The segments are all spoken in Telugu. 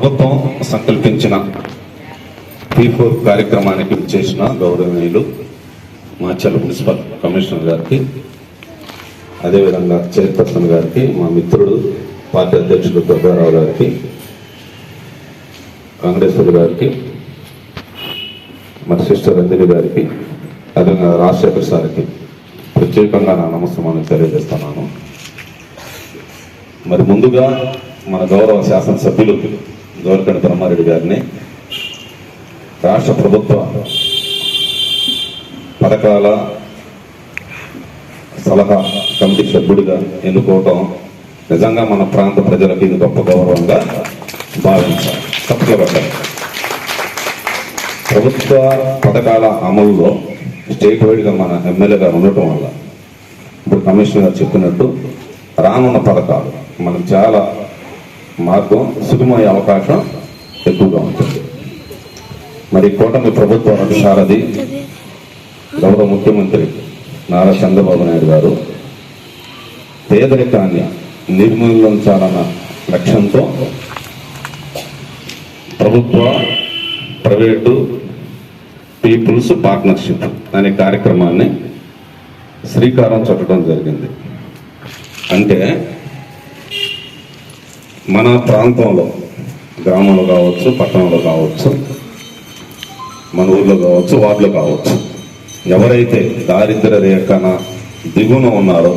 ప్రభుత్వం సంకల్పించిన పీ ఫోర్ కార్యక్రమానికి చేసిన గౌరవనీయులు మాచల్ మున్సిపల్ కమిషనర్ గారికి అదేవిధంగా చైర్పర్సన్ గారికి మా మిత్రుడు పార్టీ అధ్యక్షుడు దుర్గారావు గారికి కాంగ్రెస్లు గారికి మరి సిస్టర్ అంజలి గారికి అదేవిధంగా రాజశేఖర్ సార్కి ప్రత్యేకంగా నా నమస్కారం తెలియజేస్తున్నాను. మరి ముందుగా మన గౌరవ శాసనసభ్యులు గౌరకండి బ్రహ్మారెడ్డి గారిని రాష్ట్ర ప్రభుత్వ పథకాల సలహా కమిటీ సభ్యుడిగా ఎన్నుకోవటం నిజంగా మన ప్రాంత ప్రజలకి ఇది గొప్ప గౌరవంగా భావించాలి. తప్పగా ప్రభుత్వ పథకాల అమలులో స్టేట్ వైడ్గా మన ఎమ్మెల్యేగా ఉండటం వల్ల ఇప్పుడు కమిషనర్ చెప్పినట్టు రానున్న పథకాలు మనకు చాలా మార్గం సుగమయ్యే అవకాశం ఎక్కువగా ఉంటుంది. మరి కూటమి ప్రభుత్వం సారథి గౌరవ ముఖ్యమంత్రి నారా చంద్రబాబు నాయుడు గారు పేదరికాన్ని నిర్మూలించాలన్న లక్ష్యంతో ప్రభుత్వ ప్రైవేటు పీపుల్స్ పార్ట్నర్షిప్ అనే కార్యక్రమాన్ని శ్రీకారం చుట్టడం జరిగింది. అంటే మన ప్రాంతంలో గ్రామంలో కావచ్చు పట్టణంలో కావచ్చు మన ఊర్లో కావచ్చు వార్డులో కావచ్చు ఎవరైతే దారిద్ర్య రేఖన దిగువన ఉన్నారో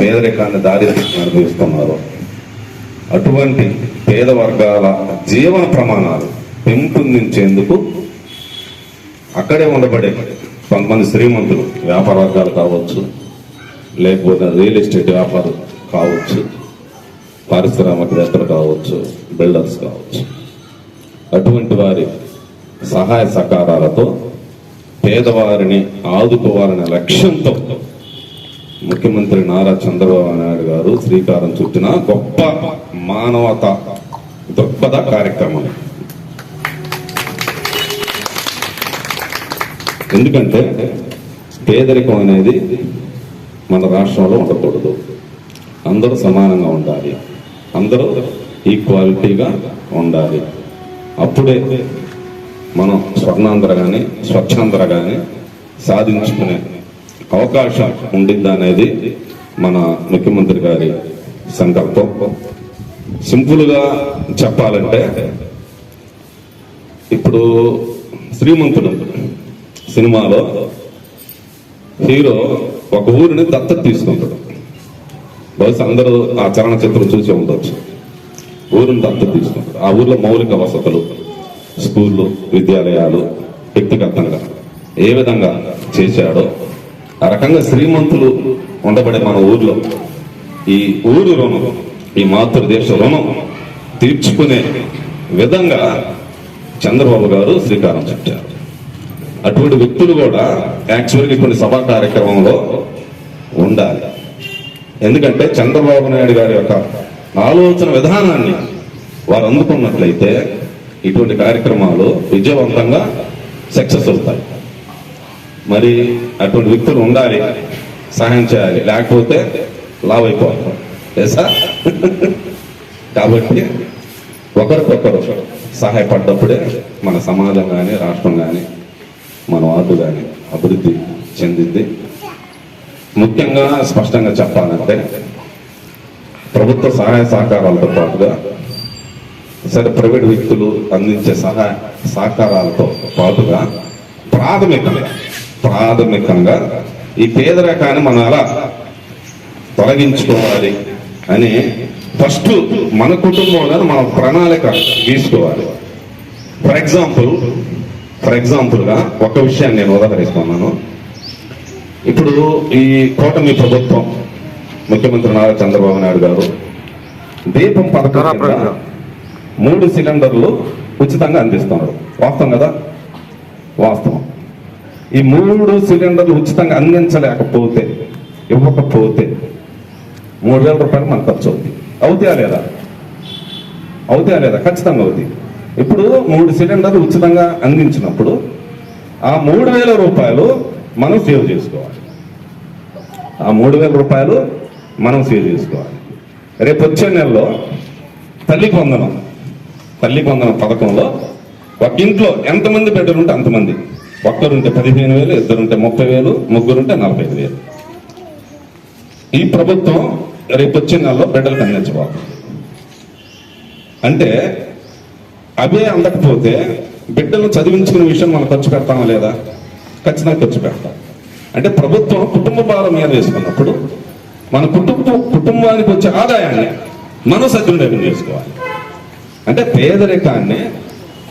పేదరికాన్ని దారిద్ర్యం అనుభవిస్తున్నారో అటువంటి పేద వర్గాల జీవన ప్రమాణాలు పెంపొందించేందుకు అక్కడే ఉండబడే కొంతమంది శ్రీమంతులు వ్యాపార వర్గాలు కావచ్చు లేకపోతే రియల్ ఎస్టేట్ వ్యాపారం కావచ్చు పారిశ్రామికవేత్తలు కావచ్చు బిల్డర్స్ కావచ్చు అటువంటి వారి సహాయ సహకారాలతో పేదవారిని ఆదుకోవాలనే లక్ష్యంతో ముఖ్యమంత్రి నారా చంద్రబాబు నాయుడు గారు శ్రీకారం చుట్టిన గొప్ప మానవత దృక్పథ కార్యక్రమం. ఎందుకంటే పేదరికం అనేది మన రాష్ట్రంలో ఉండకూడదు. అందరూ సమానంగా ఉండాలి. అందరూ ఈక్వాలిటీగా ఉండాలి. అప్పుడే మనం స్వర్ణాంధ్ర కానీ స్వచ్ఛాంధ్ర కానీ సాధించుకునే అవకాశం ఉండిద్ది మన ముఖ్యమంత్రి గారి సంకల్పం. సింపుల్గా చెప్పాలంటే ఇప్పుడు శ్రీమంతుడు సినిమాలో హీరో ఒక ఊరిని దత్తత తీసుకుంటాడు. బహుశా అందరూ ఆ చలనచిత్రం చూసి ఉండొచ్చు. ఊరిని దత్తత తీసుకుంటారు. ఆ ఊర్లో మౌలిక వసతులు స్కూళ్ళు విద్యాలయాలు వ్యక్తిగతంగా ఏ విధంగా చేశాడో ఆ రకంగా శ్రీమంతులు ఉండబడే మన ఊర్లో ఈ ఊరు రుణం ఈ మాతృదేశ రుణం తీర్చుకునే విధంగా చంద్రబాబు గారు శ్రీకారం చుట్టారు. అటువంటి వ్యక్తులు కూడా యాక్చువల్గా కొన్ని సభా కార్యక్రమంలో ఉండాలి. ఎందుకంటే చంద్రబాబు నాయుడు గారి యొక్క ఆలోచన విధానాన్ని వారు అందుకున్నట్లయితే ఇటువంటి కార్యక్రమాలు విజయవంతంగా సక్సెస్ అవుతాయి. మరి అటువంటి వ్యక్తులు ఉండాలి సహాయం చేయాలి లేకపోతే లావ్ అయిపోతాం తెలుసా కాబట్టి ఒకరికొకరు సహాయపడ్డప్పుడే మన సమాజం కానీ రాష్ట్రం కానీ మన వార్డు కానీ అభివృద్ధి చెందింది. ముఖ్యంగా స్పష్టంగా చెప్పాలంటే ప్రభుత్వ సహాయ సహకారాలతో పాటుగా సరే ప్రైవేట్ వ్యక్తులు అందించే సహాయ సహకారాలతో పాటుగా ప్రాథమికంగా ప్రాథమికంగా ఈ పేదరికాన్ని మనం ఎలా తొలగించుకోవాలి అని ఫస్ట్ మన కుటుంబంలో మనం ప్రణాళిక గీసుకోవాలి. ఫర్ ఎగ్జాంపుల్ ఫర్ ఎగ్జాంపుల్గా ఒక విషయాన్ని నేను ఉదాహరిస్తున్నాను. ఇప్పుడు ఈ కూటమి ప్రభుత్వం ముఖ్యమంత్రి నారా చంద్రబాబు నాయుడు గారు దీపం పథకం మూడు సిలిండర్లు ఉచితంగా అందిస్తున్నారు. వాస్తవం కదా? వాస్తవం. ఈ మూడు సిలిండర్లు ఉచితంగా అందించలేకపోతే ఇవ్వకపోతే మూడు వేల రూపాయలు మనకు ఖర్చు అవుతుంది అవుతాయా లేదా? అవుతాయా లేదా? ఖచ్చితంగా అవుతాయి ఇప్పుడు మూడు సిలిండర్లు ఉచితంగా అందించినప్పుడు ఆ మూడు వేల రూపాయలు మనం సేవ్ చేసుకోవాలి. ఆ మూడు వేల రూపాయలు మనం సేవ్ చేసుకోవాలి. రేపు వచ్చే నెలలో తల్లికి పొందనం తల్లి పొందనం పథకంలో ఒక ఇంట్లో ఎంతమంది బిడ్డలు ఉంటే అంతమంది. ఒక్కరుంటే పదిహేను వేలు ఇద్దరుంటే ముప్పై వేలు ముగ్గురుంటే నలభై ఐదు వేలు. ఈ ప్రభుత్వం రేపు వచ్చే నెలలో బిడ్డలకు అందించబోతుంది. అంటే అవే అందకపోతే బిడ్డలు చదివించుకునే విషయం మనం ఖర్చు పెడతామా లేదా? ఖచ్చితంగా ఖర్చు పెడతాం. అంటే ప్రభుత్వం కుటుంబ భారం మీద వేసుకున్నప్పుడు మన కుటుంబ కుటుంబానికి వచ్చే ఆదాయాన్ని మనం సద్వినియోగం చేసుకోవాలి అంటే పేదరికాన్ని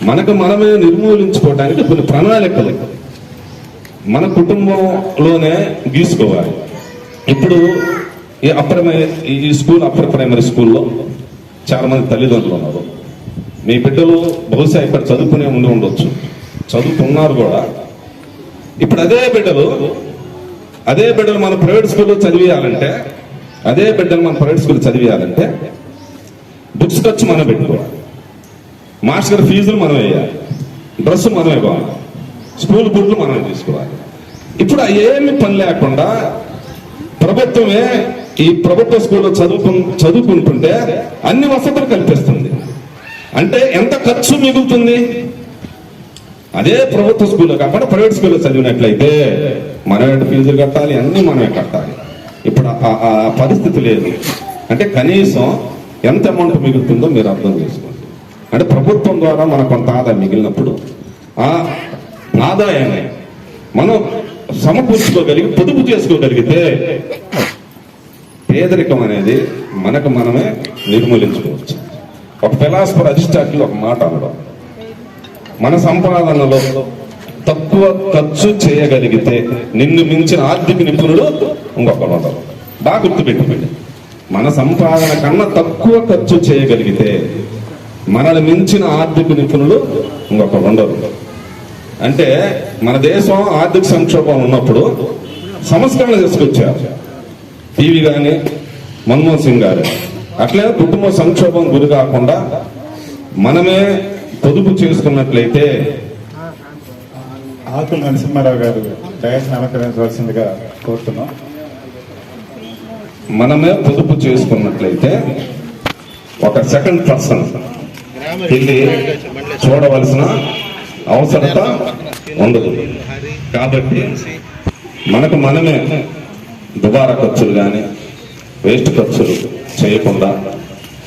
మనకు మనమే నిర్మూలించుకోవడానికి కొన్ని ప్రణాళికలు. మన కుటుంబంలోనే గీసుకోవాలి. ఇప్పుడు ఈ అప్పర్ ఈ స్కూల్ అప్పర్ ప్రైమరీ స్కూల్లో చాలామంది తల్లిదండ్రులు ఉన్నారు. మీ బిడ్డలు బహుశా ఇక్కడ చదువుకునే ఉండి ఉండొచ్చు. చదువుకున్నారు కూడా ఇప్పుడు అదే బిడ్డలు అదే బిడ్డలు మన ప్రైవేట్ స్కూల్లో చదివేయాలంటే అదే బిడ్డలు మన ప్రైవేట్ స్కూల్ చదివేయాలంటే బుక్స్ ఖర్చు మనం పెట్టుకోవాలి. మాస్టర్ ఫీజులు మనం వేయాలి. డ్రెస్ మనం ఇవ్వాలి. స్కూల్ బుక్లు మనం తీసుకోవాలి. ఇప్పుడు ఏమి పని లేకుండా ప్రభుత్వమే ఈ ప్రభుత్వ స్కూల్లో చదువుకు చదువుకుంటుంటే అన్ని వసతులు కల్పిస్తుంది. అంటే ఎంత ఖర్చు మిగులుతుంది? అదే ప్రభుత్వ స్కూల్లో కాకుండా ప్రైవేట్ స్కూల్లో చదివినట్లయితే మనమే ఫీజులు కట్టాలి అన్నీ మనమే కట్టాలి. ఇప్పుడు ఆ- పరిస్థితి లేదు. అంటే కనీసం ఎంత అమౌంట్ మిగులుతుందో మీరు అర్థం చేసుకోండి. అంటే ప్రభుత్వం ద్వారా మనకు కొంత ఆదాయం మిగిలినప్పుడు ఆ ఆదాయాన్ని మనం సమకూర్చుకోగలిగి పొదుపు చేసుకోగలిగితే పేదరికం అనేది మనకు మనమే నిర్మూలించుకోవచ్చు. ఒక ఫిలాసఫర్ అధిష్టాకి ఒక మాట అనడం. మన సంపాదనలో తక్కువ ఖర్చు చేయగలిగితే నిన్ను మించిన ఆర్థిక నిపుణుడు ఇంకొకరు ఉండరు బాగా గుర్తుపెట్టుకోండి. మన సంపాదన కన్నా తక్కువ ఖర్చు చేయగలిగితే మనల్ని మించిన ఆర్థిక నిపుణులు ఇంకొకరు ఉండరు అంటే మన దేశం ఆర్థిక సంక్షోభం ఉన్నప్పుడు సంస్కరణ తీసుకొచ్చారు టీవీ కానీ మన్మోహన్ సింగ్ గారు. అట్లే కుటుంబ సంక్షోభం గురి కాకుండా మనమే పొదుపు చేసుకున్నట్లయితే ఆకుల నరసింహారావు గారు డయాస్ అలంకరించవలసిందిగా కోరుతున్నాం. మనమే పొదుపు చేసుకున్నట్లయితే ఒక సెకండ్ పర్సన్ వెళ్ళి చూడవలసిన అవసరత ఉండదు. కాబట్టి మనకు మనమే దుబారా ఖర్చులు కానీ వేస్ట్ ఖర్చులు చేయకుండా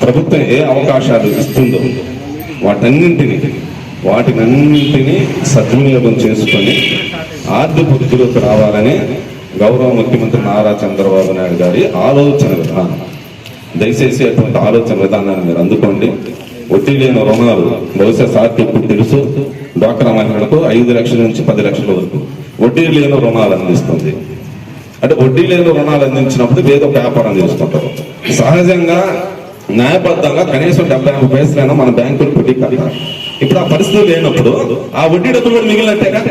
ప్రభుత్వం ఏ అవకాశాలు ఇస్తుందో వాటన్నింటినీ వాటినన్నింటినీ సద్వినియోగం చేసుకొని ఆర్థిక వృద్ధిలోకి రావాలని గౌరవ ముఖ్యమంత్రి నారా చంద్రబాబు నాయుడు గారి ఆలోచన విధానం. దయచేసి అటువంటి ఆలోచన విధానాన్ని మీరు అందుకోండి. వడ్డీ లేని రుణాలు బహుశా సార్కి ఇప్పుడు తెలుసు. డ్వాక్రా మహిళలకు ఐదు లక్షల నుంచి పది లక్షల వరకు వడ్డీ లేని రుణాలు అందిస్తుంది. అంటే వడ్డీ లేని రుణాలు అందించినప్పుడు ఏదో వ్యాపారం చేసుకుంటారు. సహజంగా న్యాయబద్ధంగా కనీసం డెబ్బై ఐదు పైసలైనా మన బ్యాంకులు వడ్డీ కట్టాలి. ఇప్పుడు ఆ పరిస్థితి లేనప్పుడు ఆ వడ్డీ డబ్బులు కూడా మిగిలినట్టేగా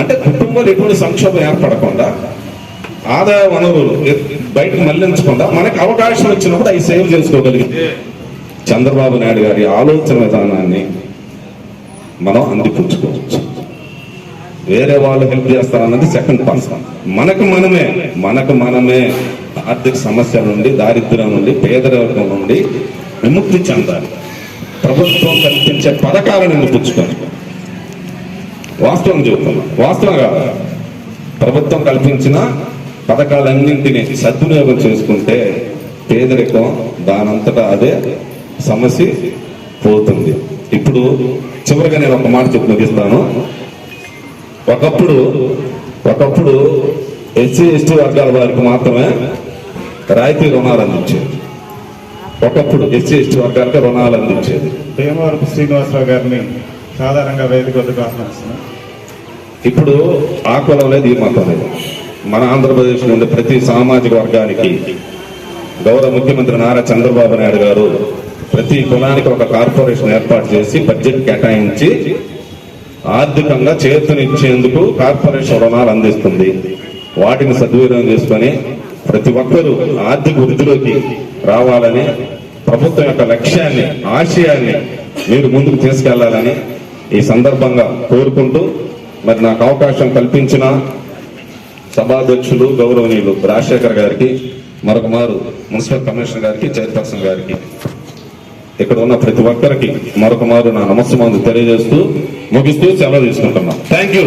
అంటే కుటుంబాలు ఎటువంటి సంక్షోభం ఏర్పడకుండా ఆదాయ వనరులు బయటకు మళ్ళించకుండా మనకి అవకాశం వచ్చినప్పుడు అవి సేవ్ చేసుకోగలిగితే చంద్రబాబు నాయుడు గారి ఆలోచన విధానాన్ని మనం అందిపుచ్చుకోవచ్చు. వేరే వాళ్ళు హెల్ప్ చేస్తారన్నది సెకండ్ పర్సన్ మనకు మనమే మనకు మనమే. ఆర్థిక సమస్యల నుండి దారిద్ర్యం నుండి పేదరికం నుండి విముక్తి చెందాలి. ప్రభుత్వం కల్పించే పథకాలను అందిపుచ్చుకొని వాస్తవం చెబుతున్నా. వాస్తవం కాదు. ప్రభుత్వం కల్పించిన పథకాలన్నింటినీ సద్వినియోగం చేసుకుంటే పేదరికం దానంతటా అదే సమస్య పోతుంది. ఇప్పుడు చివరిగా నేను ఒక మాట చెప్పి ముగిస్తాను. ఒకప్పుడు ఒకప్పుడు ఎస్సీ ఎస్టీ వర్గాల వారికి మాత్రమే రాయితీ రుణాలు అందించేది. ఒకప్పుడు ఎస్సీ ఎస్టీ వర్గాలకు రుణాలు అందించేది. భీమవరపు శ్రీనివాసరావు గారిని సాధారణంగా వేదిక వద్దకు ఆహ్వానిస్తున్నాం ఇప్పుడు ఆ కులం లేదు ఈ మతం లేదు. మన ఆంధ్రప్రదేశ్ నుండి ప్రతి సామాజిక వర్గానికి గౌరవ ముఖ్యమంత్రి నారా చంద్రబాబు నాయుడు గారు ప్రతి కులానికి ఒక కార్పొరేషన్ ఏర్పాటు చేసి బడ్జెట్ కేటాయించి ఆర్థికంగా చేతునిచ్చేందుకు కార్పొరేషన్ రుణాలు అందిస్తుంది. వాటిని సద్వినియోగం చేసుకొని ప్రతి ఒక్కరూ ఆర్థిక వృద్ధిలోకి రావాలని ప్రభుత్వం యొక్క లక్ష్యాన్ని ఆశయాన్ని మీరు ముందుకు తీసుకెళ్ళాలని ఈ సందర్భంగా కోరుకుంటూ మరి నాకు అవకాశం కల్పించిన సభాధ్యక్షులు గౌరవనీయులు రాజశేఖర్ గారికి మరొక మారు మున్సిపల్ కమిషనర్ గారికి చైర్పర్సన్ గారికి. ఇక్కడ ఉన్న ప్రతి ఒక్కరికి మరొక మారు నా మందు తెలియజేస్తూ ముగిస్తూ సెలవు తీసుకుంటున్నాం. Thank you